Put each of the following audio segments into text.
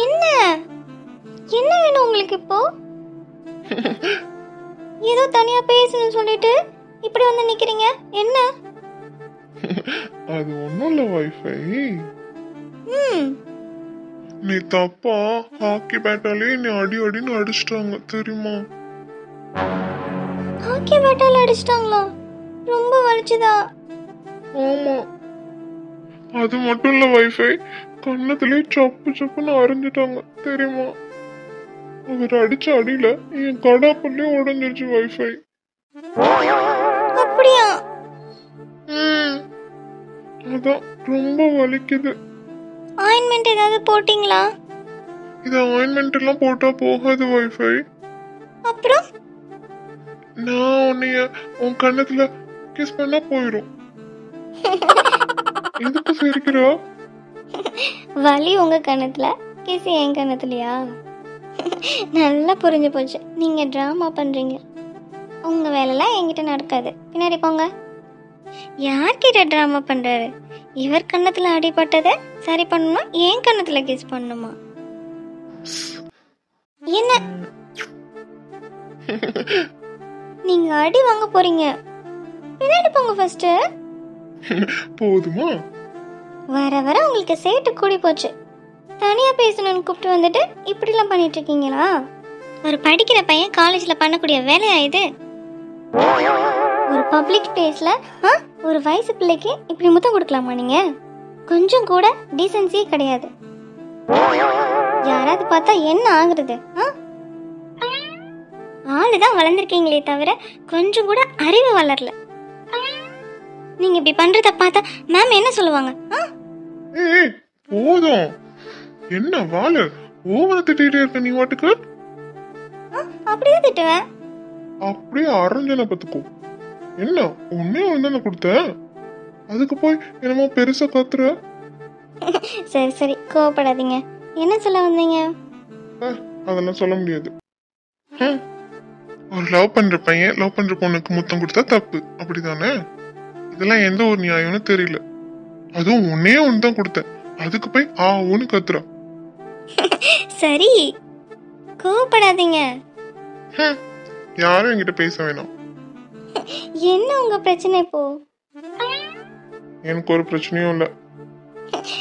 என்ன? என்ன வேணும் உங்களுக்கு இப்போ? ஏதோ தனியா பேசணும்னு சொல்லிட்டு இப்படி வந்து நிக்கிறீங்க. என்ன? அது ஒண்ணும் இல்ல வைஃபை ம். நீ தப்பா. ஹாக்கி பேட்டாலே நீ அடி அடின்னு அடிச்சிட்டாங்க தெரியுமா? ஹாக்கி பேட்டால் அடிச்சிட்டாங்களா? ரொம்ப வலிச்சுதா. ஆமா. அது மட்டும் இல்ல வைஃபை கண்ணத்திலே சப்பு சப்புன்னு அரைஞ்சிட்டாங்க. தெரியுமா? அவர் அடிச்ச அடியில என் கடாப்பல்லே உடஞ்சிருச்சு வைஃபை அப்படியா. அதான் ரொம்ப வலிக்குது. ஆயின்மெண்ட் ஏதாவது போட்டிங்களா? இது ஆயின்மெண்ட் எல்லாம் போட்டா போகாது வைஃபை அப்புறம்? நான் உன்னைய உன் கண்ணத்துல கிஸ் பண்ணா போயிரும். எதுக்கு சிரிக்கிறா? வலி உங்க கணத்துல கிசி என் கணத்துலயா? நல்லா புரிஞ்சு போச்சு. நீங்க ட்ராமா பண்றீங்க. உங்க வேலைலாம் என்கிட்ட நடக்காது. பின்னாடி போங்க. யார்கிட்ட ட்ராமா பண்றாரு? இவர் கண்ணத்துல அடிபட்டதை சரி பண்ணணுமா? என் கண்ணத்துல கிஸ் பண்ணணுமா? என்ன? நீங்க அடி வாங்க போறீங்க. பின்னாடி போங்க ஃபர்ஸ்ட் போதுமா? வர வர உங்களுக்கு சேட்டு கூடி போச்சு. தனியா பேசணும்னு கூப்பிட்டு வந்துட்டு இப்படிலாம் பண்ணிட்டு இருக்கீங்களா? ஒரு படிக்கிற பையன் காலேஜ்ல பண்ணக்கூடிய வேலையா இது? ஒரு பப்ளிக் பிளேஸ்ல ஒரு வயசு பிள்ளைக்கு இப்படி முத்தம் கொடுக்கலாமா நீங்க? கொஞ்சம் கூட டீசென்சியே கிடையாது. யாராவது பார்த்தா என்ன ஆகுறது ஆ? ஆளுதான் வளர்ந்துருக்கீங்களே தவிர கொஞ்சம் கூட அறிவு வளரல. நீங்க இப்படி பண்றத பார்த்தா மேம் என்ன சொல்லுவாங்க? ஏய் போதும். என்ன வாழு ஓவர திட்டிகிட்டே இருக்க நீ வாட்டுக்கு? அப்படியே திட்டுவேன். அப்படியே அரைஞ்சன பத்துக்கோ என்ன ஒன்னே ஒன்று தானே கொடுத்தேன் அதுக்கு போய் என்னமோ பெருசா கத்துற? சரி சரி கோவப்படாதீங்க. என்ன சொல்ல வந்தீங்க? அதெல்லாம் சொல்ல முடியாது. ஒரு லவ் பண்ற பையன் லவ் பண்ற பொண்ணுக்கு முத்தம் கொடுத்தா தப்பு. அப்படிதானே? இதெல்லாம் எந்த ஒரு நியாயம்னு தெரியல. அதுவும் ஒன்னே ஒன்று தான் கொடுத்தேன். அதுக்கு போய் ஆ ஒன்று கத்துறா. சரி கோவப்படாதீங்க. ஹம். யாரும் என்கிட்ட பேச வேணாம். என்ன உங்க பிரச்சனை இப்போ? எனக்கு ஒரு பிரச்சனையும் இல்லை.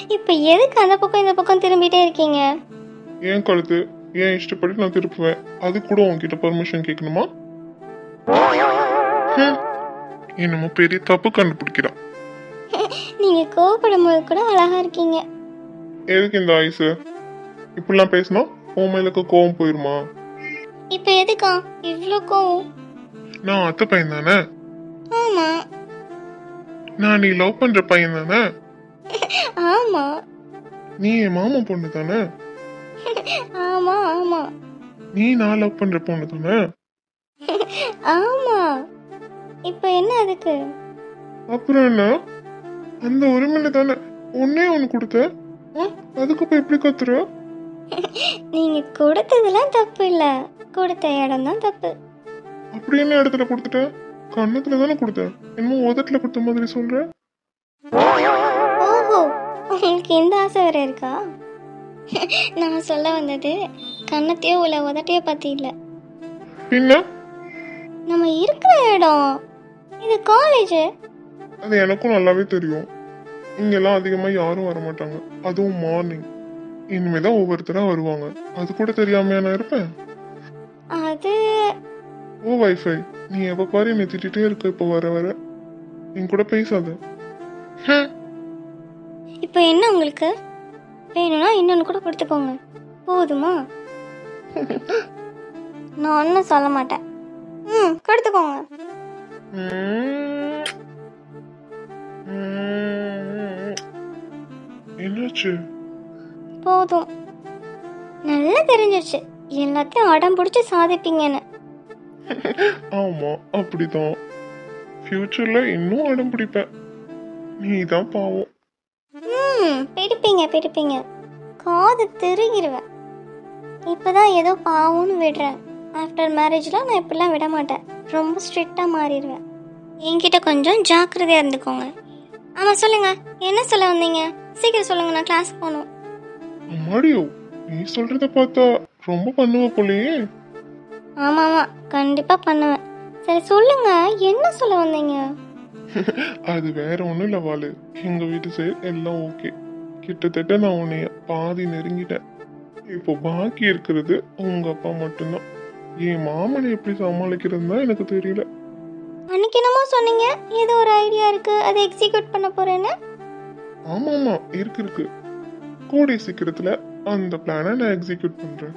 இப்போ எதுக்கு அந்த பக்கம் இந்த பக்கம் திரும்பிட்டே இருக்கீங்க? ஏன் கழுத்து? ஏன் இஷ்டப்படி நான் திருப்புவேன்? அது கூட உன்கிட்ட பர்மிஷன் கேட்கணுமா. என்னமோ பெரிய தப்பு கண்டுபிடிக்கிறான். நீங்க கோவப்படும் போது கூட அழகா இருக்கீங்க. எதுக்கு இந்த ஆயுசு? இப்படிலாம் பேசினா உன் மேலுக்கு கோவம் போயிருமா? இப்போ எதுக்கா? இவ்வளோ கோவம். நான் அத்தை பையன் தானே? ஆமா. நான் நீ லவ் பண்ற பையன் தானே? ஆமா. நீ என் மாமா பொண்ணு தானே? ஆமா ஆமா. நீ நான் லவ் பண்ற பொண்ணு தானே? ஆமா. இப்போ என்ன அதுக்கு? அப்புறம் என்ன? அந்த உரிமையில தானே ஒன்னே ஒன்று கொடுத்த? அதுக்கு போய் எப்படி கத்துற? நீங்க கொடுத்ததெல்லாம் தப்பு இல்ல. கொடுத்த இடம் தான் தப்பு. அப்படி என்ன இடத்துல கொடுத்துட்ட? கண்ணத்துல தானே கொடுத்தேன் என்னமோ உதட்டுல கொடுத்த மாதிரி சொல்ற. ஓஹோ உங்களுக்கு இந்த ஆசை வேற இருக்கா? நான் சொல்ல வந்தது கன்னத்தையோ உள்ள உதட்டையோ பத்தி இல்ல. பின்ன? நம்ம இருக்கிற இடம். இது காலேஜ் அது எனக்கும் நல்லாவே தெரியும். இங்கெல்லாம் அதிகமா யாரும் வர மாட்டாங்க அதுவும் மார்னிங் இனிமேதான் ஒவ்வொருத்தரா வருவாங்க. அது கூட தெரியாம நான் இருப்பேன்? அது ஓ வைஃபை நீ எப்ப பாரு என்னை திட்டிகிட்டே இருக்க இப்ப வர வர. என் கூட பேசாத. இப்போ என்ன உங்களுக்கு? வேணும்னா இன்னொன்று கூட கொடுத்துக்கோங்க போதுமா? நான் ஒன்றும் சொல்ல மாட்டேன். ம் கொடுத்துக்கோங்க. என்னாச்சு? போதும். நல்லா தெரிஞ்சிருச்சு. எல்லாத்தையும் அடம் பிடிச்சி சாதிப்பீங்கன்னு ஆமா அப்படிதான். ஃபியூச்சர்ல இன்னும் அடம் பிடிப்பேன். நீ தான் பாவம். ம் பிடிப்பீங்க பிடிப்பீங்க. காது திருகிருவேன். இப்பதான் ஏதோ பாவம்னு விடுறேன். ஆஃப்டர் மேரேஜ்லாம் நான் இப்படிலாம் விட மாட்டேன். ரொம்ப ஸ்ட்ரிக்டாக மாறிடுவேன். என்கிட்ட கொஞ்சம் ஜாக்கிரதையாக இருந்துக்கோங்க. ஆமாம் சொல்லுங்கள் என்ன சொல்ல வந்தீங்க? சீக்கிரம் சொல்லுங்கள் நான் கிளாஸ் போகணும். அம்மாடியோ நீ சொல்றத பார்த்தா ரொம்ப பண்ணுவ போலயே. ஆமாம் ஆமாம் கண்டிப்பாக பண்ணுவேன். சரி சொல்லுங்கள் என்ன சொல்ல வந்தீங்க? அது வேற ஒண்ணும் இல்ல வாளு எங்க வீட்டு சைடு எல்லாம் ஓகே கிட்டத்தட்ட நான் உன்னைய பாதி நெருங்கிட்டேன். இப்போ பாக்கி இருக்கிறது உங்க அப்பா மட்டும்தான். என் மாமனை எப்படி சமாளிக்கிறது தான் எனக்கு தெரியல. அன்னைக்கு என்னமோ சொன்னீங்க ஏதோ ஒரு ஐடியா இருக்குது அதை எக்ஸிக்யூட் பண்ண போகிறேன்னு ஆமா ஆமா இருக்கு இருக்கு. கூடிய சீக்கிரத்துல அந்த பிளானை நான் எக்ஸிக்யூட் பண்றேன்.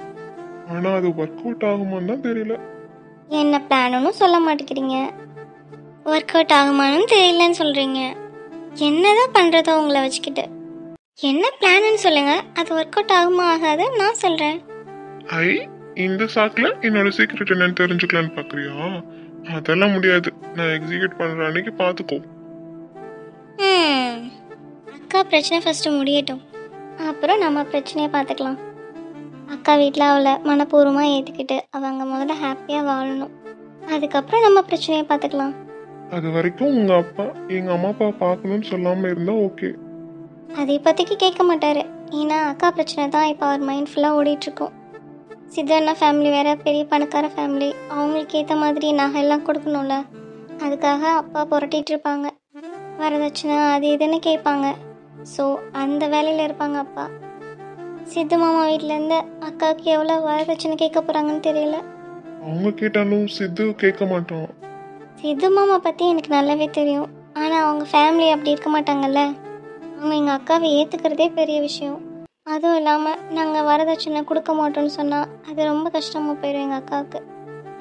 ஆனா அது ஒர்க் அவுட் ஆகுமான்னு தான் தெரியல. என்ன பிளானுன்னு சொல்ல மாட்டேங்கிறீங்க. ஒர்க் அவுட் ஆகுமான்னு தெரியலன்னு சொல்கிறீங்க என்னதான் பண்ணுறதோ உங்களை வச்சுக்கிட்டு. என்ன பிளான்னு சொல்லுங்க அது ஒர்க் அவுட் ஆகுமா ஆகாது நான் சொல்கிறேன் ஐ இந்த சாக்குல என்னோட சீக்ரெட் என்னன்னு தெரிஞ்சுக்கலான்னு பாக்குறியா? அதெல்லாம் முடியாது. நான் எக்ஸிக்யூட் பண்ற அன்னைக்கு பாத்துக்கோ. ம் அக்கா பிரச்சனை ஃபஸ்ட்டு முடியட்டும். அப்புறம் நம்ம பிரச்சனையை பார்த்துக்கலாம் அக்கா வீட்டில் அவளை மனப்பூர்வமாக ஏற்றுக்கிட்டு அவங்க முதல்ல ஹாப்பியாக வாழணும். அதுக்கப்புறம் நம்ம பிரச்சனையை பார்த்துக்கலாம் அது வரைக்கும் உங்க அப்பா எங்க அம்மா அப்பா பார்க்கணும்னு சொல்லாம இருந்தா ஓகே அதை இப்போதைக்கு கேட்க மாட்டாரு. ஏன்னா அக்கா பிரச்சனை தான் இப்போ அவர் மைண்ட் ஃபுல்லாக ஓடிட்டுருக்கோம் சித்தண்ணா ஃபேமிலி வேற பெரிய பணக்கார ஃபேமிலி அவங்களுக்கு ஏற்ற மாதிரி நகை எல்லாம் கொடுக்கணும்ல. அதுக்காக அப்பா புரட்டிட்டு இருப்பாங்க. வரதட்சணை அது இதுன்னு கேட்பாங்க. ஸோ அந்த வேலையில் இருப்பாங்க அப்பா. சித்து மாமா வீட்டிலேருந்து அக்காவுக்கு எவ்வளோ வரதட்சணை கேட்க போகிறாங்கன்னு தெரியல. அவங்க கேட்டாலும் சித்து கேட்க மாட்டான். சித்து மாமா பற்றி எனக்கு நல்லாவே தெரியும். ஆனால் அவங்க ஃபேமிலி அப்படி இருக்க மாட்டாங்கல்ல. அவங்க எங்கள் அக்காவை ஏற்றுக்கிறதே பெரிய விஷயம். அதுவும் இல்லாமல் நாங்கள் வரதட்சணை கொடுக்க மாட்டோம்னு சொன்னால் அது ரொம்ப கஷ்டமாக போயிடும் எங்கள் அக்காவுக்கு.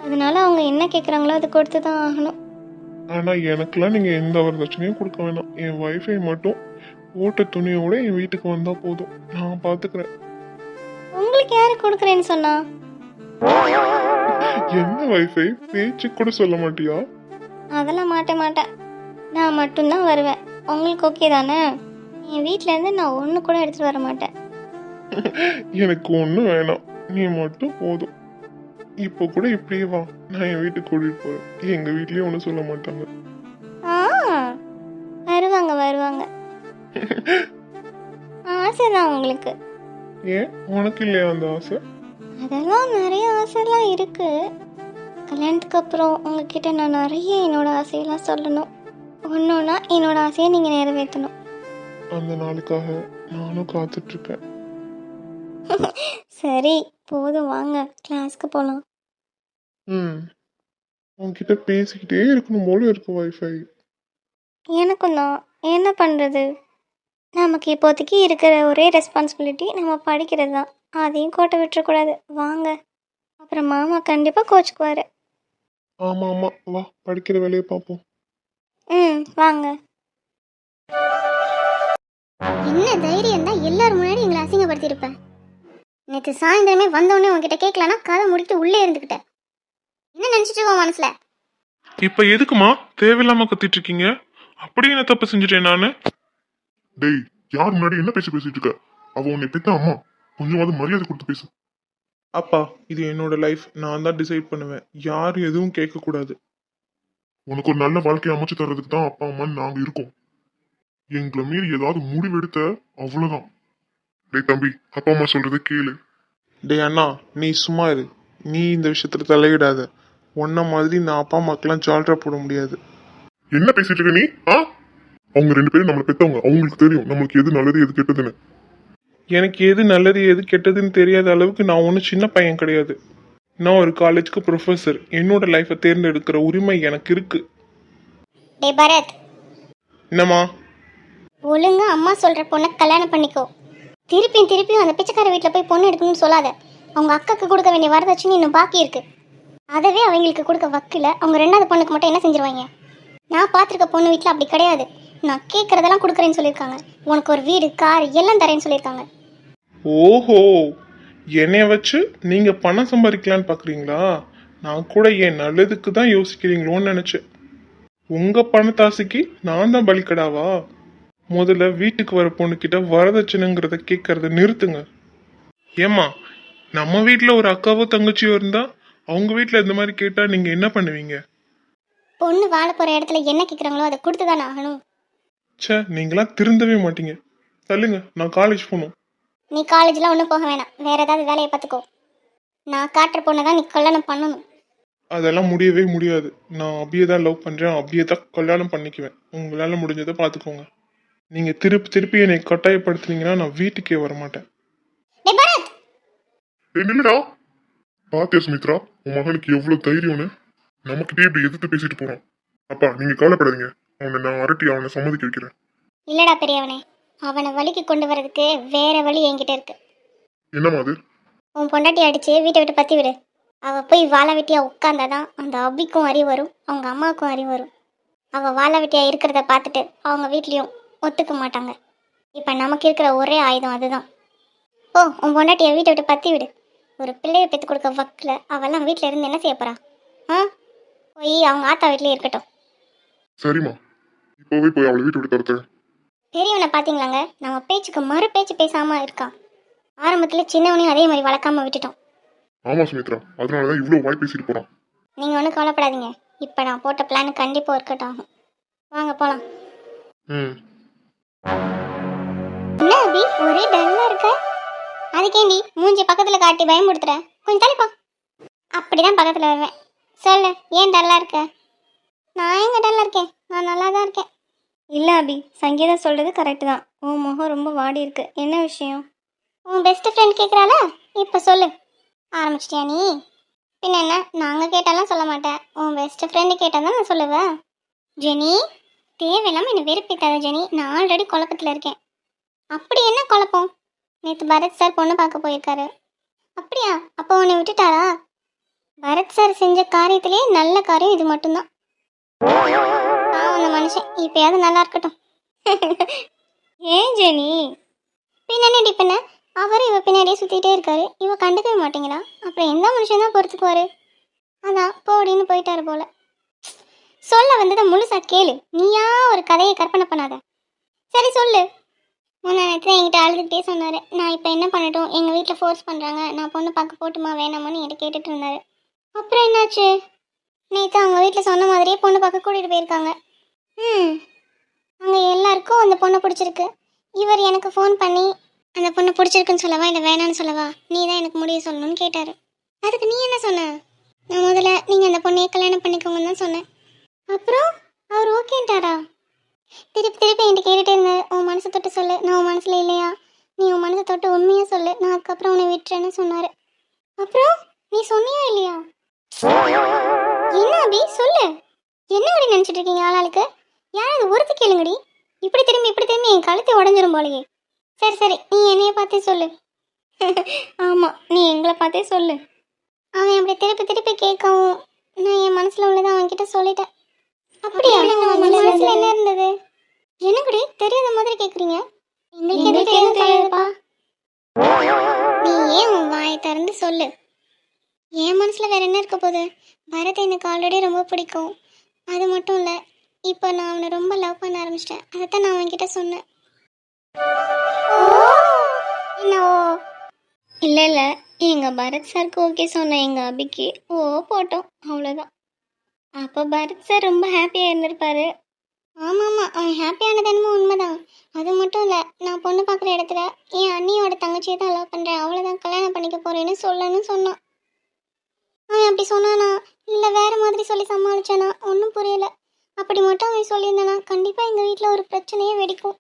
அதனால அவங்க என்ன கேட்குறாங்களோ அது கொடுத்து தான் ஆகணும். ஆனா எனக்கெல்லாம் நீங்க எந்த வரதட்சணையும் கொடுக்க வேணாம். என் வைஃபை மட்டும் ஓட்ட துணியோட என் வீட்டுக்கு வந்தா போதும். நான் பாத்துக்கிறேன். உங்களுக்கு யார் கொடுக்குறேன்னு சொன்னா? என்ன வைஃபை பேச்சு கூட சொல்ல மாட்டியா? அதெல்லாம் மாட்ட மாட்டேன் நான் மட்டும்தான் வருவேன். உங்களுக்கு ஓகே தானே? என் வீட்டிலேருந்து நான் ஒன்று கூட எடுத்துகிட்டு வர மாட்டேன். எனக்கு ஒண்ணும் வேணாம். நீ மட்டும் போதும். இப்போ கூட இப்படியே வா. நான் என் வீட்டுக்கு கூட்டிட்டு போறேன். எங்க வீட்லயும் ஒன்றும் சொல்ல மாட்டாங்க. ஆ வருவாங்க வருவாங்க. ஆசைதான் உங்களுக்கு. ஏன்? உனக்கு இல்லையா அந்த ஆசை? அதெல்லாம் நிறைய ஆசைலாம் இருக்கு. கல்யாணத்துக்கு அப்புறம் உங்ககிட்ட நான் நிறைய என்னோட ஆசையெல்லாம் சொல்லணும். ஒன்றொன்னா என்னோட ஆசையை நீங்கள் நிறைவேற்றணும். அந்த நாளுக்காக நானும் காத்துட்டு இருக்கேன். சரி போதும் வாங்க. கிளாஸ்க்கு போகலாம் ம். உன்கிட்ட பேசிக்கிட்டே இருக்கணும் போல இருக்கு வைஃபை எனக்கும் தான். என்ன பண்ணுறது நமக்கு இப்போதைக்கு இருக்கிற ஒரே ரெஸ்பான்சிபிலிட்டி நம்ம படிக்கிறது தான். அதையும் கோட்டை விட்டுறக்கூடாது. வாங்க. அப்புறம் மாமா கண்டிப்பாக கோச்சுக்குவார். ஆமா ஆமா. வா படிக்கிற வேலையை பார்ப்போம். ம் வாங்க. என்ன தைரியம் தான்? எல்லாரும் முன்னாடி எங்களை அசிங்கப்படுத்தியிருப்பேன் நேற்று சாயந்தரமே வந்தோடனே உன்கிட்ட கேட்கலன்னா கதை முடிக்கிட்டு உள்ளே இருந்துக்கிட்டேன் என்ன நினைச்சிட்டு இருக்கோம் மனசுல? இப்ப எதுக்குமா தேவையில்லாம கத்திட்டு இருக்கீங்க? அப்படி என்ன தப்பு செஞ்சுட்டேன் நானு? டேய் யார் முன்னாடி என்ன பேசி பேசிட்டு இருக்க? அவ உன்னை பெத்த அம்மா. கொஞ்சமாவது மரியாதை கொடுத்து பேசு. அப்பா இது என்னோட லைஃப் நான் தான் டிசைட் பண்ணுவேன். யாரும் எதுவும் கேட்க கூடாது உனக்கு ஒரு நல்ல வாழ்க்கையை அமைச்சு தர்றதுக்கு தான் அப்பா அம்மான்னு நாங்க இருக்கோம். எங்களை மீறி ஏதாவது முடிவெடுத்த அவ்வளவுதான். டேய் தம்பி அப்பா அம்மா சொல்றதை கேளு. டேய் அண்ணா நீ சும்மா இரு. நீ இந்த விஷயத்துல தலையிடாத. உன்ன மாதிரி நான் அப்பா அம்மாக்கெல்லாம் ஜால்ரா போட முடியாது. என்ன பேசிட்டு இருக்க நீ? ஆ? அவங்க ரெண்டு பேரும் நம்மளை பெத்தவங்க. அவங்களுக்கு தெரியும் நம்மளுக்கு எது நல்லது எது கெட்டதுன்னு. எனக்கு எது நல்லது எது கெட்டதுன்னு தெரியாத அளவுக்கு நான் ஒன்றும் சின்ன பையன் கிடையாது. நான் ஒரு காலேஜ்க்கு ப்ரொஃபஸர் என்னோட லைஃப்பை தேர்ந்தெடுக்கிற உரிமை எனக்கு இருக்கு. டே பரத். என்னம்மா? ஒழுங்கா அம்மா சொல்ற பொண்ணை கல்யாணம் பண்ணிக்கோ. திருப்பியும் திருப்பியும் அந்த பிச்சைக்கார வீட்டில் போய் பொண்ணு எடுக்கணும்னு சொல்லாத. அவங்க அக்காக்கு கொடுக்க வேண்டிய வரதட்சணை இன்னும் பாக்கி இருக்கு. அதவே அவங்களுக்கு கொடுக்க வக்கில். அவங்க ரெண்டாவது பொண்ணுக்கு மட்டும் என்ன செஞ்சிருவாங்க? நான் பார்த்துருக்க பொண்ணு வீட்டில் அப்படி கிடையாது. நான் கேட்குறதெல்லாம் கொடுக்குறேன்னு சொல்லியிருக்காங்க. உனக்கு ஒரு வீடு கார் எல்லாம் தரேன்னு சொல்லியிருக்காங்க. ஓஹோ! என்னைய வச்சு நீங்கள் பணம் சம்பாதிக்கலான்னு பார்க்குறீங்களா நான் கூட என் நல்லதுக்கு தான் யோசிக்கிறீங்களோன்னு நினச்சேன். உங்கள் பணத்தாசைக்கு நான் தான் பலிக்கடாவா? முதல்ல வீட்டுக்கு வர பொண்ணுகிட்ட வரதட்சணைங்கிறத கேட்கறத நிறுத்துங்க. ஏம்மா நம்ம வீட்டில் ஒரு அக்காவோ தங்கச்சியோ இருந்தா அவங்க வீட்டில் இந்த மாதிரி கேட்டால் நீங்கள் என்ன பண்ணுவீங்க? பொண்ணு வாழ போகிற இடத்துல என்ன கேட்குறாங்களோ அதை கொடுத்து தானே ஆகணும். ச்சே நீங்களாம் திருந்தவே மாட்டீங்க. தள்ளுங்க நான் காலேஜ் போகணும். நீ காலேஜ்லாம் ஒன்றும் போக வேணாம். வேற ஏதாவது வேலையை பார்த்துக்கோ. நான் காட்டுற பொண்ணை தான் நீ கல்யாணம் பண்ணணும். அதெல்லாம் முடியவே முடியாது. நான் அப்படியே தான் லவ் பண்ணுறேன் அப்படியே தான் கல்யாணம் பண்ணிக்குவேன். உங்களால் முடிஞ்சதை பார்த்துக்கோங்க. நீங்கள் திருப்பி திருப்பி என்னை கட்டாயப்படுத்துனீங்கன்னா நான் வீட்டுக்கே வர மாட்டேன் டேய் பரத்! ஏய் நில்லுடா. பாத்தியா சுமித்ரா? உன் மகனுக்கு எவ்வளவு தைரியம்னு நமக்கிட்டே இப்படி எதிர்த்து பேசிட்டு போறான் அப்பா நீங்க கவலைப்படாதீங்க. அவனை நான் அரட்டி அவனை சம்மதிக்க வைக்கிறேன். இல்லடா பெரியவனே. அவனை வழிக்கு கொண்டு வரதுக்கு வேற வழி என்கிட்ட இருக்கு. என்னம்மா அது? உன் பொண்டாட்டி அடிச்சு வீட்டை விட்டு பத்தி விடு. அவ போய் வாழ வெட்டியா உட்காந்தாதான் அந்த அபிக்கும் அறிவு வரும் அவங்க அம்மாவுக்கும் அறிவு வரும். அவ வாழ வெட்டியா இருக்கிறத பார்த்துட்டு அவங்க வீட்லயும் ஒத்துக்க மாட்டாங்க. இப்ப நமக்கு இருக்கிற ஒரே ஆயுதம் அதுதான். ஓ உன் பொண்டாட்டியை வீட்டை விட்டு பத்தி விடு. ஒரு பிள்ளையை பெற்று கொடுக்க வக்கில். அவெல்லாம் வீட்டில் இருந்து என்ன செய்ய போறா? ஆ? போய் அவங்க ஆத்தா வீட்லயே இருக்கட்டும். சரிம்மா. இப்போவே போய் அவளை வீட்டு விட்டு தரத்தேன் பெரியவனை பார்த்தீங்களாங்க நம்ம பேச்சுக்கு மறு பேச்சு பேசாம இருக்கான் ஆரம்பத்தில் சின்னவனையும் அதே மாதிரி வளர்க்காம விட்டுட்டோம். ஆமா சுமித்ரா. அதனாலதான் இவ்வளவு வாய் பேசிட்டு போறான். நீங்கள் ஒன்றும் கவலைப்படாதீங்க. இப்போ நான் போட்ட பிளான் கண்டிப்பாக ஆகும். வாங்க போகலாம் ம். என்ன அபி? ஒரே டல்லாக இருக்க? அதுக்கேண்டி மூஞ்சி பக்கத்தில் காட்டி பயமுடுத்துற கொஞ்சம் தள்ளிப்போ அப்படிதான் பக்கத்தில் வருவேன். சொல்லு ஏன் டல்லாக இருக்க? நான் எங்க டல்லாக இருக்கேன்? நான் நல்லா தான் இருக்கேன். இல்லை அபி சங்கீதா சொல்கிறது கரெக்டு தான். உன் முகம் ரொம்ப வாடி இருக்கு. என்ன விஷயம்? உன் பெஸ்ட் ஃப்ரெண்ட் கேட்குறாளா இப்போ சொல்லு. ஆரம்பிச்சிட்டியா நீ? பின்ன என்ன? நாங்கள் கேட்டாலாம் சொல்ல மாட்டேன். உன் பெஸ்ட் ஃப்ரெண்டு கேட்டால் தான் நான் சொல்லுவேன். ஜெனி? தேவையில்லாமல் என்னை வெறுப்பித்தாத ஜெனி. நான் ஆல்ரெடி குழப்பத்தில் இருக்கேன். அப்படி என்ன குழப்பம்? நேற்று பரத் சார் பொண்ணு பார்க்க போயிருக்காரு. அப்படியா? அப்போ உன்னை விட்டுட்டாரா? பரத் சார் செஞ்ச காரியத்திலேயே நல்ல காரியம் இது மட்டும்தான். பாவம் அந்த மனுஷன். இப்போயாவது நல்லா இருக்கட்டும். ஏன் ஜெனி? பின்ன அவர் இவ பின்னாடியே சுற்றிட்டே இருக்காரு. இவ கண்டுக்கவே மாட்டேங்கிறா. அப்புறம் எந்த மனுஷன் தான் பொறுத்துக்குவாரு? அதான் போடின்னு போயிட்டாரு போல. சொல்ல வந்ததை முழுசா கேளு. நீயா ஒரு கதையை கற்பனை பண்ணாத. சரி சொல்லு. முன்ன நேரத்தில் என்கிட்ட அழுதுகிட்டே சொன்னார். நான் இப்போ என்ன பண்ணட்டும்? எங்கள் வீட்டில் ஃபோர்ஸ் பண்ணுறாங்க நான் பொண்ணு பார்க்க போட்டுமா வேணாமான்னு என்கிட்ட கேட்டுட்டு இருந்தார். அப்புறம் என்னாச்சு? நேற்று அவங்க வீட்டில் சொன்ன மாதிரியே பொண்ணு பார்க்க கூட்டிகிட்டு போயிருக்காங்க. ம். அங்கே எல்லாருக்கும் அந்த பொண்ணை பிடிச்சிருக்கு. இவர் எனக்கு ஃபோன் பண்ணி அந்த பொண்ணு பிடிச்சிருக்குன்னு சொல்லவா? இல்லை வேணான்னு சொல்லவா? நீ தான் எனக்கு முடிவு சொல்லணும்னு கேட்டார். அதுக்கு நீ என்ன சொன்ன? நான் முதல்ல நீங்கள் அந்த பொண்ணையை கல்யாணம் பண்ணிக்கோங்கன்னு தான் சொன்னேன். அப்புறம் அவர் ஓகேன்ட்டாரா திருப்பி திருப்பி என்கிட்ட கேட்டுட்டே இருந்தார். உன் மனசை தொட்டு சொல்லு. நான் உன் மனசில் இல்லையா? நீ உன் மனசை தொட்டு உண்மையாக சொல்லு. நான் அதுக்கப்புறம் உன்னை விட்டுறேன்னு சொன்னார். அப்புறம் நீ சொன்னியா இல்லையா? என்ன அபி? சொல்லு. என்ன அப்படி நினச்சிட்டு இருக்கீங்க ஆளாளுக்கு யாராவது ஒருத்தி கேளுங்கடி. இப்படி திரும்பி இப்படி திரும்பி என் கழுத்தை உடஞ்சிரும் போலயே. சரி சரி. நீ என்னைய பார்த்தே சொல்லு. ஆமாம் நீ எங்களை பார்த்தே சொல்லு. அவன் அப்படி திருப்பி திருப்பி கேட்கவும் நான் என் மனசில் உள்ளதை அவன்கிட்ட சொல்லிட்டேன். அப்படியா? மனசுல என்ன இருந்தது? என்னக்குடி தெரியாத மாதிரி கேக்குறீங்க. எங்களுக்கு எதுவும் தெரியாது தெரியாதுப்பா. நீ ஏன் உன் வாயை திறந்து சொல்லு? என் மனசுல வேற என்ன இருக்க போகுது? பரத் எனக்கு ஆல்ரெடி ரொம்ப பிடிக்கும். அது மட்டும் இல்லை இப்போ நான் அவனை ரொம்ப லவ் பண்ண ஆரம்பிச்சிட்டேன். அதைத்தான் நான் அவன்கிட்ட சொன்னேன். என்ன ஓ இல்லை இல்லை. எங்கள் பரத் சாருக்கு ஓகே சொன்ன எங்கள் அபிக்கு. ஓ போட்டோம். அவ்வளோதான் அப்போ பரத் சார் ரொம்ப ஹாப்பியாக இருந்திருப்பாரு. ஆமாம் ஆமாம் அவன் ஹாப்பியானது என்னமோ உண்மைதான். அது மட்டும் இல்லை நான் பொண்ணு பார்க்குற இடத்துல என் அண்ணியோட தங்கச்சியை தான் லவ் பண்ணுறேன் அவளை தான் கல்யாணம் பண்ணிக்க போகிறேன்னு சொல்லணும்னு சொன்னான். அவன் அப்படி சொன்னானா இல்லை வேறு மாதிரி சொல்லி சமாளிச்சானா ஒன்றும் புரியல. அப்படி மட்டும் அவன் சொல்லியிருந்தானா கண்டிப்பாக எங்கள் வீட்டில் ஒரு பிரச்சனையே வெடிக்கும்.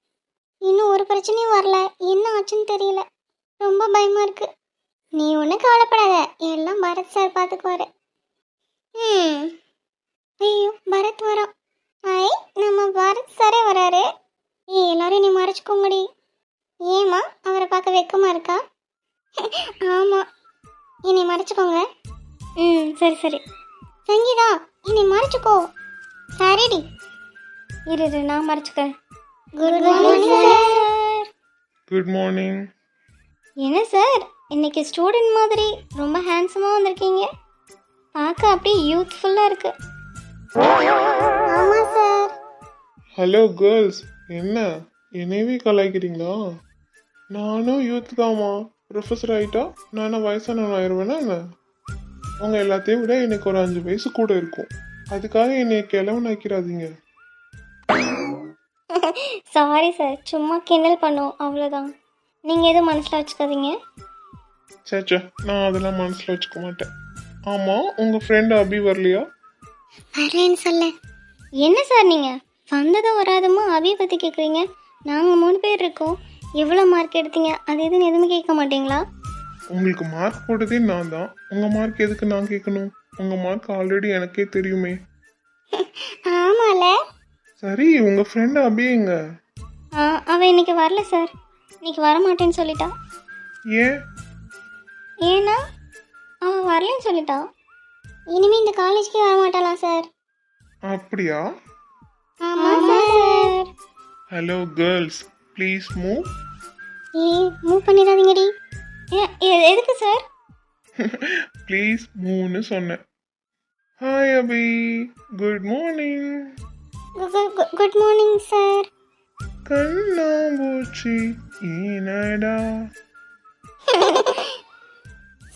இன்னும் ஒரு பிரச்சனையும் வரல என்ன ஆச்சுன்னு தெரியல. ரொம்ப பயமாக இருக்குது நீ ஒன்றும் கவலைப்படாத எல்லாம் பரத் சார் பார்த்துக்குவாரு ம் ஐயோ பரத் வரான் ஐ நம்ம பாரத் சாரே வராரு. ஏய் எல்லாரும் நீ மறைச்சிக்கோங்கடி. ஏமா அவரை பார்க்க வெக்கமா இருக்கா? ஆமா. என்னை மறைச்சிக்கோங்க. ம் சரி சரி. சங்கீதா என்னை மறைச்சிக்கோ. சரிடி. இரு இரு நான் மறைச்சிக்கிறேன். Good morning sir good morning என்ன சார் இன்னைக்கு ஸ்டூடெண்ட் மாதிரி ரொம்ப ஹேண்ட்ஸமாக வந்திருக்கீங்க. பார்க்க அப்படியே யூத்ஃபுல்லாக இருக்கு. ஆமா சார். ஹலோ கேர்ள்ஸ் என்ன? என்னையவே கலாய்க்கிறீங்களா? நானும் யூத் தாம்மா. ப்ரொஃபஸர் ஆயிட்டா நானும் வயசானவன் ஆயிடுவேனா என்ன? எல்லாத்தையும் விட எனக்கு ஒரு அஞ்சு வயசு கூட இருக்கும். அதுக்காக என்னை கிழவன் ஆக்கிறாதீங்க சாரி. சார் சும்மா கிண்டல் பண்ணோம் அவ்வளோதான் நீங்கள் எதுவும் மனசில் வச்சுக்காதீங்க. சேச்சா நான் அதெல்லாம் மனசுல வச்சுக்க மாட்டேன். ஆமா உங்க ஃப்ரெண்ட் அபி வரலையா? வரேன்னு சொல்ல. என்ன சார் நீங்கள் வந்ததும் வராதமா அபியை பற்றி கேட்குறீங்க நாங்கள் மூணு பேர் இருக்கோம். எவ்வளோ மார்க் எடுத்தீங்க? அது எதுன்னு எதுவுமே கேட்க மாட்டீங்களா? உங்களுக்கு மார்க் போட்டதே நான் தான். உங்க மார்க் எதுக்கு நான் கேட்கணும்? உங்க மார்க் ஆல்ரெடி எனக்கே தெரியுமே. ஆமால. சரி உங்க ஃப்ரெண்ட் அபி எங்க? ஆ அவள் இன்னைக்கு வரல சார். இன்னைக்கு வரமாட்டேன்னு சொல்லிட்டா. ஏன்? ஏன்னா அவள் வரலன்னு சொல்லிட்டா. இனிமே இந்த காலேஜ்க்கே வர மாட்டாளாம் சார்? அப்படியா? ஆமாம் sir. Hello girls please move ஏய் மூவ் பண்ணிடாதீங்கடி. ஏ- எ- எதுக்கு சார்? ப்ளீஸ் மூவ்னு சொன்னேன். Hi Abhi. Good morning good morning sir கண்ணாம்பூச்சி ஈனடா.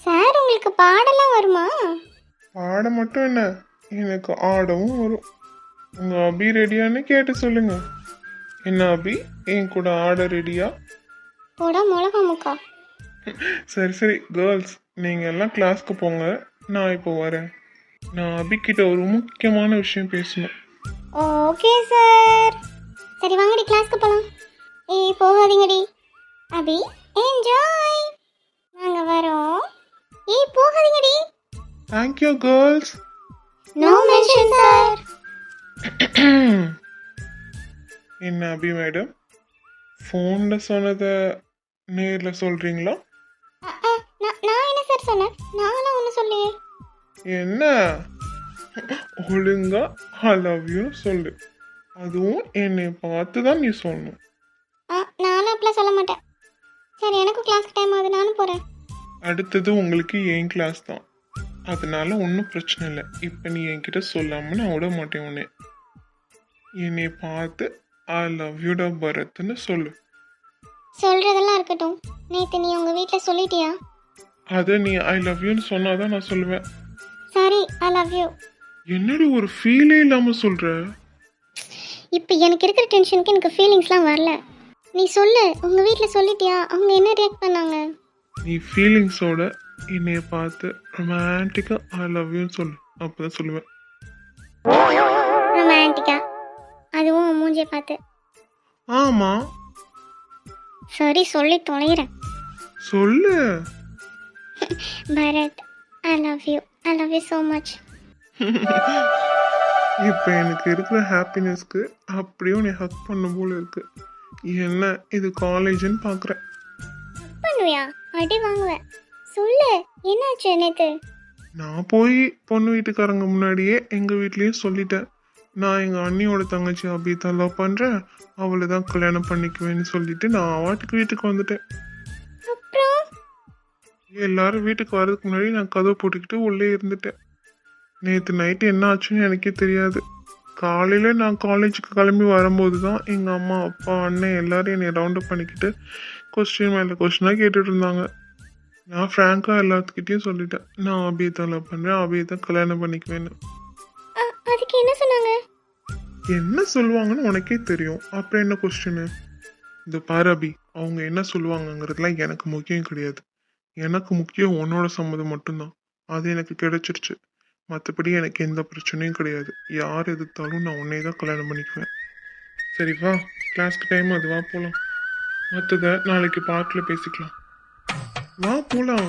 Sir உங்களுக்கு பாடலாம் வருமா? பாட மட்டும் என்ன? எனக்கு ஆடவும் வரும். உங்க அபி ரெடியான்னு கேட்டு சொல்லுங்க. என்ன அபி? என் கூட ஆட ரெடியா போட மிளகா முக்கா. சரி சரி கேர்ள்ஸ் நீங்க எல்லாம் கிளாஸ்க்கு போங்க. நான் இப்போ வரேன். நான் அபி கிட்ட ஒரு முக்கியமான விஷயம் பேசணும். ஓகே சார் சரி வாங்கடி கிளாஸ்க்கு போகலாம் ஏய் போகாதீங்கடி. அபி என்ஜாய் நாங்கள் வரோம். Thank you girls no mention sir என்ன அபி மேடம் ஃபோனில் சொன்னதை நேரில் சொல்கிறீங்களா நான் என்ன சார் சொன்னேன்? நானும் ஒன்றும் சொல்லியே என்ன? ஒழுங்கா ஐ லவ் யூ சொல்லு. அதுவும் என்னை பார்த்து தான் நீ சொல்லணும். நானும் அப்படிலாம் சொல்ல மாட்டேன். சரி எனக்கும் கிளாஸ்க்கு டைம் ஆகுது. நானும் போகிறேன் அடுத்தது உங்களுக்கு என் கிளாஸ் தான். அதனால ஒன்றும் பிரச்சனை இல்லை. இப்போ நீ என்கிட்ட சொல்லாமல் நான் விட மாட்டேன் உன்னை. என்னை பார்த்து ஐ லவ் யூடா பரத்னு சொல்லு. சொல்கிறதெல்லாம் இருக்கட்டும். நேற்று நீ உங்கள் வீட்டில் சொல்லிட்டியா? அதை நீ ஐ லவ் யூன்னு சொன்னாதான் நான் சொல்லுவேன். சாரி ஐ லவ் யூ என்னடி ஒரு ஃபீலே இல்லாமல் சொல்கிற இப்போ எனக்கு இருக்கிற டென்ஷனுக்கு எனக்கு ஃபீலிங்ஸ்லாம் வரல. நீ சொல்லு உங்கள் வீட்டில் சொல்லிட்டியா? அவங்க என்ன ரியாக்ட் பண்ணாங்க? நீ ஃபீலிங்ஸோட என்னைய பார்த்து ரொமான்டிக்காக ஐ லவ் யூன்னு சொல்லு. அப்போ தான் சொல்லுவேன். ரொமான்டிக்கா அதுவும் உன் மூஞ்சியை பார்த்து. ஆமாம் சரி சொல்லி தொலைகிறேன் சொல்லு. Bharat I love you I love you so much இப்போ எனக்கு இருக்கிற ஹாப்பினஸ்க்கு அப்படியே உன்னை ஹக் பண்ண போல இருக்கு. என்ன இது காலேஜ்னு பார்க்குறேன் பண்ணுவியா? அடி வாங்குவேன். சொல்லு என்னாச்சு நேற்று நான் போய் பொண்ணு வீட்டுக்காரங்க முன்னாடியே எங்கள் வீட்லேயும் சொல்லிட்டேன். நான் எங்கள் அண்ணியோட தங்கச்சி அப்படி தான் லவ் பண்ணுறேன் அவளை தான் கல்யாணம் பண்ணிக்குவேன்னு சொல்லிட்டு நான் வாட்டுக்கு வீட்டுக்கு வந்துட்டேன். அப்புறம்? எல்லாரும் வீட்டுக்கு வர்றதுக்கு முன்னாடி நான் கதவை போட்டுக்கிட்டு உள்ளே இருந்துட்டேன். நேற்று நைட்டு என்ன ஆச்சுன்னு எனக்கே தெரியாது. காலையில் நான் காலேஜுக்கு கிளம்பி வரும்போது தான் எங்கள் அம்மா அப்பா அண்ணன் எல்லாரும் என்னை ரவுண்டப் பண்ணிக்கிட்டு கொஸ்டின் மேலே கொஸ்டினாக கேட்டுட்டு இருந்தாங்க. நான் ஃப்ராங்காக எல்லாத்துக்கிட்டேயும் சொல்லிட்டேன். நான் தான் லவ் பண்ணுறேன் அபியை தான் கல்யாணம் பண்ணிக்குவேன்னு. அதுக்கு என்ன சொன்னாங்க? என்ன சொல்லுவாங்கன்னு உனக்கே தெரியும். அப்புறம் என்ன கொஸ்டின் இந்த பாரு அபி அவங்க என்ன சொல்லுவாங்கங்கிறதுலாம் எனக்கு முக்கியம் கிடையாது. எனக்கு முக்கியம் உன்னோட சம்மதம் மட்டும்தான். அது எனக்கு கிடைச்சிருச்சு. மற்றபடி எனக்கு எந்த பிரச்சனையும் கிடையாது. யார் எதிர்த்தாலும் நான் உன்னை தான் கல்யாணம் பண்ணிக்குவேன். சரி வா. கிளாஸ்க்கு டைம் அது வா போகலாம் மற்றதை நாளைக்கு பார்க்கில் பேசிக்கலாம். வா போகலாம்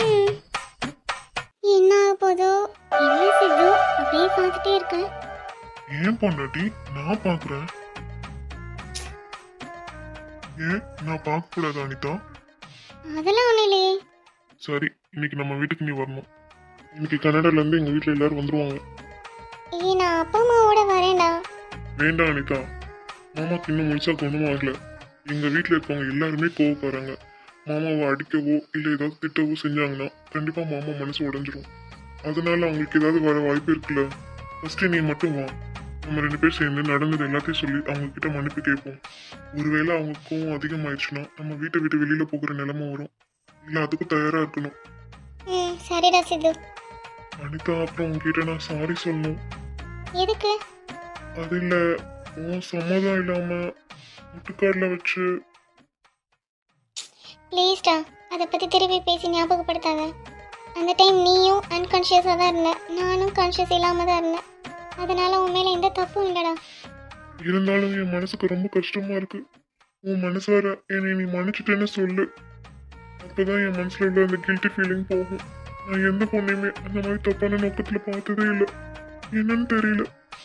ம். என்ன ஆக போதோ என்ன சித்து? அப்படியே பார்த்துட்டே இருக்கேன் ஏன் பொண்டாட்டி? நான் பாக்குறேன் ஏன்? நான் பார்க்க கூடாது அனிதா. அதெல்லாம் ஒன்றும் இல்லையே. சரி இன்னைக்கு நம்ம வீட்டுக்கு நீ வரணும். இன்னைக்கு கனடால இருந்து எங்க வீட்ல எல்லாரும் வந்துருவாங்க. ஏய் நான் அப்பா அம்மாவோட வரேன்டா. வேண்டாம் அனிதா. மாமாக்கு இன்னும் முழுசா குணமும் ஆகல. எங்க வீட்ல இருக்கவங்க எல்லாருமே கோவப்படுறாங்க மாமாவை அடிக்கவோ இல்ல ஏதாவது திட்டவோ செஞ்சாங்கன்னா கண்டிப்பா மாமா மனசு உடைஞ்சிரும். அதனால அவங்களுக்கு ஏதாவது வர வாய்ப்பு இருக்குல்ல? ஃபர்ஸ்ட் நீ மட்டும் வா. நம்ம ரெண்டு பேர் சேர்ந்து நடந்தது எல்லாத்தையும் சொல்லி அவங்க கிட்ட மன்னிப்பு கேட்போம். ஒருவேளை அவங்க கோவம் அதிகமாயிடுச்சுன்னா நம்ம வீட்டை விட்டு வெளியில போகிற நிலைமை வரும். இல்ல அதுக்கும் தயாரா இருக்கணும். சரிடா சித்து. அனிதா அப்புறம் உங்ககிட்ட நான் சாரி சொல்லணும். எதுக்கு? அது இல்ல உன் சம்மதம் இல்லாம முட்டுக்காடுல வச்சு ப்ளீஸ்டா அதை பற்றி திருப்பி பேசி ஞாபகப்படுத்தாத. அந்த டைம் நீயும் அன்கான்ஷியஸாக தான் இருந்த. நானும் கான்ஷியஸ் இல்லாமல் தான் இருந்தேன். அதனால உன் மேலே எந்த தப்பும் இல்லைடா. இருந்தாலும் என் மனசுக்கு ரொம்ப கஷ்டமாக இருக்கு. உன் மனசார என்னை நீ மன்னிச்சிட்டேன்னு சொல்லு. அப்பதான் என் மனசில் உள்ள அந்த கில்ட்டி ஃபீலிங் போகும். நான் எந்த பொண்ணையுமே அந்த மாதிரி தப்பான நோக்கத்தில் பார்த்ததே இல்லை. என்னன்னு தெரியல.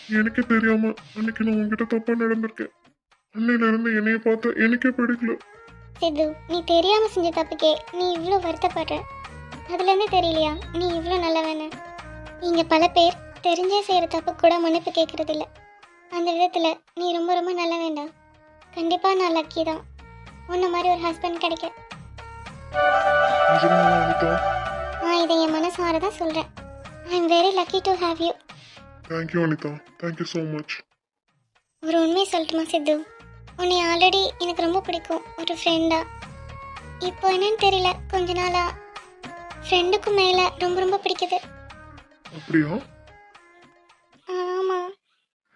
எனக்கே தெரியாமல் அன்னைக்கு நான் உங்ககிட்ட தப்பாக நடந்திருக்கேன். அன்னையிலேருந்து என்னைய பார்த்தா எனக்கே பிடிக்கல. சித்து நீ தெரியாமல் செஞ்ச தப்புக்கே நீ இவ்வளோ வருத்தப்படுற? அதுலேருந்து தெரியலையா? நீ இவ்வளோ நல்லவன்னு? இங்கே பல பேர் தெரிஞ்சே செய்கிற தப்பு கூட மன்னிப்பு கேட்கறது இல்ல அந்த விதத்தில் நீ ரொம்ப ரொம்ப நல்ல வேண்டாம் கண்டிப்பாக நான் லக்கி தான். உன்ன மாதிரி ஒரு ஹஸ்பண்ட் கிடைக்க. நான் இதை என் மனசார தான் சொல்கிறேன் I am very lucky to have you thank you Anitha. Thank you so much ஒரு உண்மையை சொல்லட்டுமா சித்து உன்னை ஆல்ரெடி எனக்கு ரொம்ப பிடிக்கும். ஒரு ஃப்ரெண்டா இப்போ என்னன்னு தெரியல. கொஞ்ச நாளா. ஃப்ரெண்டுக்கும் மேலே ரொம்ப ரொம்ப பிடிக்குது. அப்படியா? ஆமாம்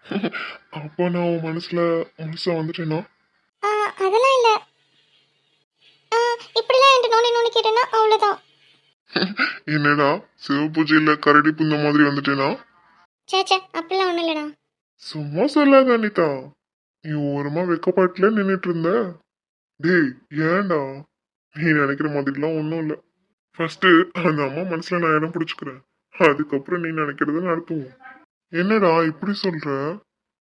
அப்போ நான் உன் மனசுல முழுசா வந்துட்டேனா? ஆ அதெல்லாம் இல்லை. ஆ இப்படிலாம் என்கிட்ட நோண்டி நோண்டி கேட்டேன்னா அவ்வளோதான் என்னடா? சிவபூஜையில கரடி புந்த மாதிரி வந்துட்டேனா? சேச்சே அப்படிலாம் ஒன்றும் இல்லைடா. சும்மா சொல்லாத அனிதா. நீ ஓரமா வெக்கப்பாட்டுல நின்னுட்டு இருந்த டேய் ஏன்டா? நீ நினைக்கிற மாதிரிலாம் ஒன்றும் இல்லை. ஃபர்ஸ்ட் அந்த அம்மா மனசுல நான் இடம் பிடிச்சுக்கிறேன். அதுக்கப்புறம் நீ நினைக்கிறத நடத்துவோம் என்னடா இப்படி சொல்ற?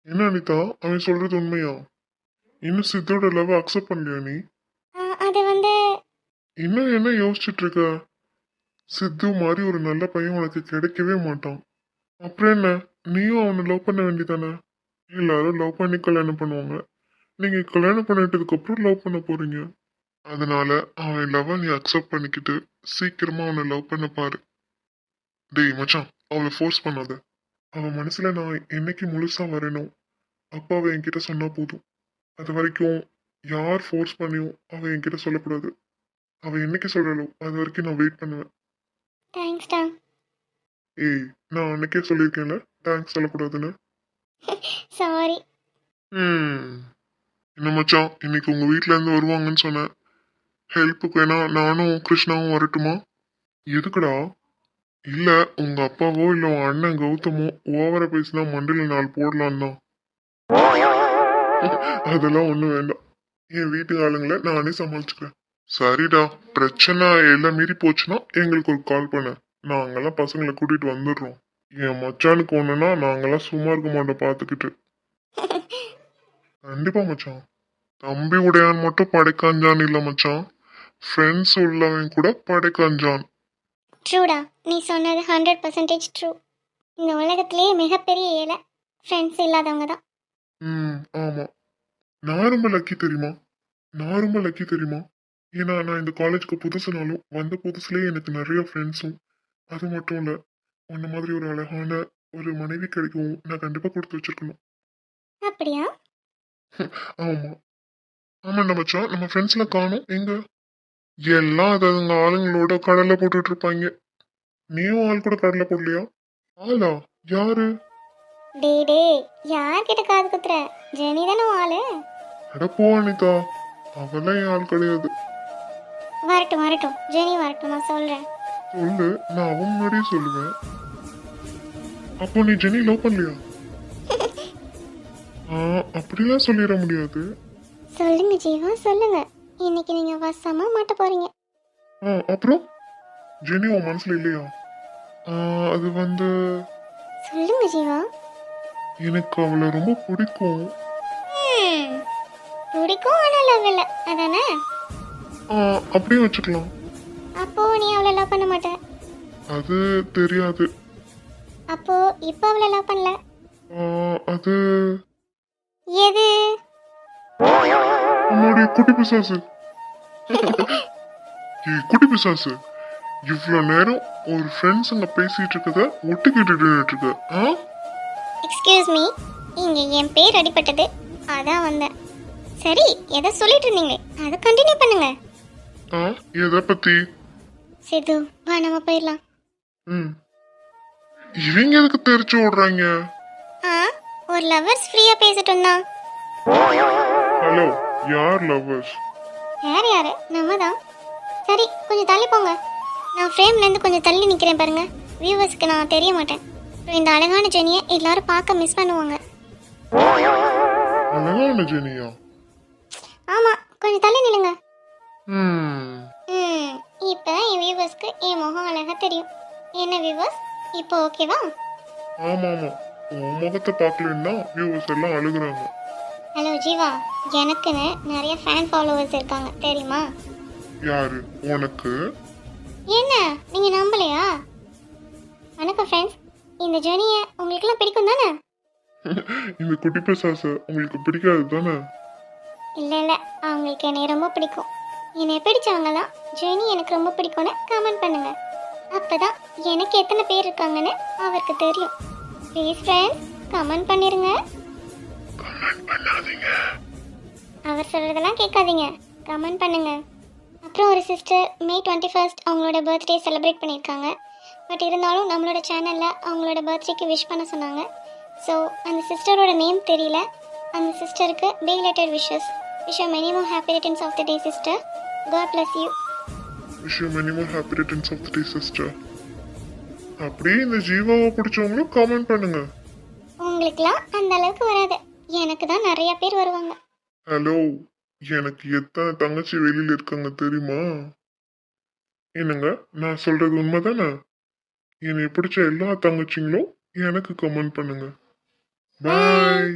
என்ன அனிதா? அவன் சொல்றது உண்மையா? இன்னும் சித்தோட லவ் அக்செப்ட் பண்ணலையா நீ? அது வந்து இன்னும் என்ன யோசிச்சுட்டு இருக்க? சித்து மாதிரி ஒரு நல்ல பையன் உனக்கு கிடைக்கவே மாட்டான். அப்புறம் என்ன? நீயும் அவனை லவ் பண்ண வேண்டியதானே? எல்லாரும் லவ் பண்ணி கல்யாணம் பண்ணுவாங்க. நீங்க கல்யாணம் பண்ணிட்டதுக்கு அப்புறம் லவ் பண்ண போறீங்க. அதனால அவன் லவ் நீ அக்செப்ட் பண்ணிக்கிட்டு சீக்கிரமா அவனை லவ் பண்ண பாரு. டேய் மச்சான் அவளை ஃபோர்ஸ் பண்ணாத. அவன் மனசுல நான் என்னைக்கு முழுசா வரணும் அப்பா அவ என்கிட்ட சொன்னா போதும். அது வரைக்கும் யார் ஃபோர்ஸ் பண்ணியும் அவ என்கிட்ட சொல்லக்கூடாது. அவ என்னைக்கு சொல்றாளோ அது வரைக்கும் நான் வெயிட் பண்ணுவேன். தேங்க்ஸ்டா ஏய் நான் அன்னைக்கே சொல்லியிருக்கேன்ல தேங்க்ஸ் சொல்லக்கூடாதுன்னு. சாரி ம் என்ன மச்சான் இன்னைக்கு உங்க வீட்ல இருந்து வருவாங்கன்னு சொன்னேன் ஹெல்ப்புக்கு வேணா நானும் கிருஷ்ணாவும் வரட்டுமா? எதுக்குடா? இல்ல உங்க அப்பாவோ இல்ல உன் அண்ணன் கௌதமோ ஓவரா பேசினா மண்டில நாள் போடலாம் தான். அதெல்லாம் ஒண்ணும் வேண்டாம். என் வீட்டு ஆளுங்களை நானே சமாளிச்சுக்கிறேன். சரிடா பிரச்சனை எல்லாம் மீறி போச்சுன்னா எங்களுக்கு ஒரு கால் பண்ண. நாங்கெல்லாம் பசங்களை கூட்டிட்டு வந்துடுறோம். என் மச்சானுக்கு ஒண்ணுன்னா நாங்கெல்லாம் சும்மா இருக்க மாட்டோம் பார்த்துக்கிட்டு. கண்டிப்பா மச்சான். தம்பி உடையான் மட்டும் படைக்காஞ்சான் இல்ல மச்சான். ஃப்ரெண்ட்ஸ் உள்ளவன் கூட படைக்காஞ்சான். ட்ரூடா நீ சொன்னது ஹண்ட்ரட் பர்சன்டேஜ் ட்ரூ இந்த உலகத்திலேயே மிகப்பெரிய ஏழை. ஃப்ரெண்ட்ஸ் இல்லாதவங்க தான். ம் ஆமா. நான் ரொம்ப லக்கி தெரியுமா? நான் ரொம்ப லக்கி தெரியுமா? ஏன்னா நான் இந்த காலேஜ்க்கு புதுசுனாலும் வந்த புதுசுலயே எனக்கு நிறைய ஃப்ரெண்ட்ஸும் அது மட்டும் இல்ல உன்ன மாதிரி ஒரு அழகான ஒரு மனைவி கிடைக்கவும் நான் கண்டிப்பா கொடுத்து வச்சிருக்கணும். அப்படியா? ஆமா. ஆமாண்டா மச்சான். நம்ம ஃப்ரெண்ட்ஸ்ல காணும். எங்க? எல்லாம் அது அதுங்க ஆளுங்களோட கடல்ல போட்டுட்டு இருப்பாங்க. நீயும் ஆள் கூட கடல்ல போடலையா? ஆளா? யாரு? டே டே யார்கிட்ட காது குத்துற? ஜெனி தானே ஆளு? அட போ அனிதா. அவெல்லாம் என் ஆள் கிடையாது. வரட்டும் வரட்டும். ஜெனி வரட்டும். நான் சொல்கிறேன் சொல்லு நான் அவன் முன்னாடியே சொல்லுவேன். அப்போ நீ ஜெனி லவ் பண்ணலையா? ஆ அப்படிலாம் சொல்லிட முடியாது. சொல்லுங்க ஜீவா சொல்லுங்க. இன்னைக்கு நீங்க வசமா மாட்ட போறீங்க. ஆ அப்புறம்? ஜெனி உன் மனசுல இல்லையா? அது வந்து சொல்லுங்க ஜீவா. எனக்கு அவளை ரொம்ப பிடிக்கும். பிடிக்கும் ஆனா லவ் இல்லை அதானே அப்படியே வச்சுக்கலாம். அப்போ நீ அவளை லவ் பண்ண மாட்ட. அது தெரியாது. அப்போ இப்போ அவளை லவ் பண்ணல? அது எது? உன்னுடைய குட்டி பிசாசு. குட்டி பிசாசு. இவ்வளோ நேரம் ஒரு ஃப்ரெண்ட்ஸுங்க பேசிட்டு இருக்கத ஒட்டு கேட்டுட்டு இருக்க எக்ஸ்கியூஸ் மீ இங்க என் பேர் அடிபட்டது. அதான் வந்தேன். சரி எதை சொல்லிட்டு இருந்தீங்க? அதை கண்டினியூ பண்ணுங்க. எதை பத்தி? சித்து வா நம்ம போயிடலாம். ம். இவங்க எதுக்கு தெரிச்சு ஓடுறாங்க? ஆ ஒரு லவர்ஸ் ஃப்ரீயாக பேசிட்டோம் தான் ஹலோ யார் லவ்வர்ஸ் யார் யார்? நம்ம தான் சரி கொஞ்சம் தள்ளி போங்க. நான் ஃப்ரேம்லேருந்து கொஞ்சம் தள்ளி நிற்கிறேன் பாருங்க. வியூவர்ஸ்க்கு நான் தெரிய மாட்டேன். இந்த அழகான ஜெனியை எல்லாரும் பார்க்க மிஸ் பண்ணுவாங்க. அழகான ஜெனியா? ஆமாம் கொஞ்சம் தள்ளி நில்லுங்க. ம். வியூவர்ஸ்க்கு என் முகம் அழகாக தெரியும். என்ன வியூவர்ஸ் இப்போ ஓகேவா? ஆமா ஆமா உன் முகத்தை பார்க்கலன்னா வியூவர்ஸ் எல்லாம் அழுகுறாங்க. ஹலோ ஜீவா. எனக்குன்னு நிறைய ஃபேன் ஃபாலோவர்ஸ் இருக்காங்க. தெரியுமா? யாரு? உனக்கு? என்ன? நீங்கள் நம்பலையா? வணக்கம் ஃப்ரெண்ட்ஸ் இந்த ஜேர்னியை உங்களுக்குலாம் பிடிக்கும் தானே? இந்த குட்டி பிசாச உங்களுக்கு பிடிக்காது தானே? இல்லை இல்லை. அவங்களுக்கு என்னை ரொம்ப பிடிக்கும். என்னை பிடிச்சவங்களாம் ஜெனி எனக்கு ரொம்ப பிடிக்கும்னு கமெண்ட் பண்ணுங்க. அப்பதான் எனக்கு எத்தனை பேர் இருக்காங்கன்னு அவருக்கு தெரியும். ப்ளீஸ் ஃப்ரெண்ட்ஸ் கமெண்ட் பண்ணிருங்க. அவர் சொல்றதெல்லாம் கேட்காதீங்க. கமெண்ட் பண்ணுங்க. அப்புறம் ஒரு சிஸ்டர் மே டுவெண்ட்டி ஃபர்ஸ்ட் அவங்களோட பர்த்டே செலிப்ரேட் பண்ணியிருக்காங்க. பட் இருந்தாலும் நம்மளோட சேனலில் அவங்களோட பர்த்டேக்கு விஷ் பண்ண சொன்னாங்க. ஸோ அந்த சிஸ்டரோட நேம் தெரியல. அந்த சிஸ்டருக்கு belated wishes wish many more happy returns of the day sister God bless you wish you many more happy returns of the day sister அப்படியே இந்த ஜீவாவை பிடிச்சவங்களும் காமெண்ட் பண்ணுங்க. உங்களுக்குலாம் அந்த அளவுக்கு வராது. எனக்கு தான் நிறைய பேர் வருவாங்க. ஹலோ எனக்கு எத்தனை தங்கச்சி வெளியில இருக்காங்க தெரியுமா? என்னங்க நான் சொல்றது உண்மைதானே? என்னை பிடிச்ச எல்லா தங்கச்சிங்களும் எனக்கு கமெண்ட் பண்ணுங்க. பாய்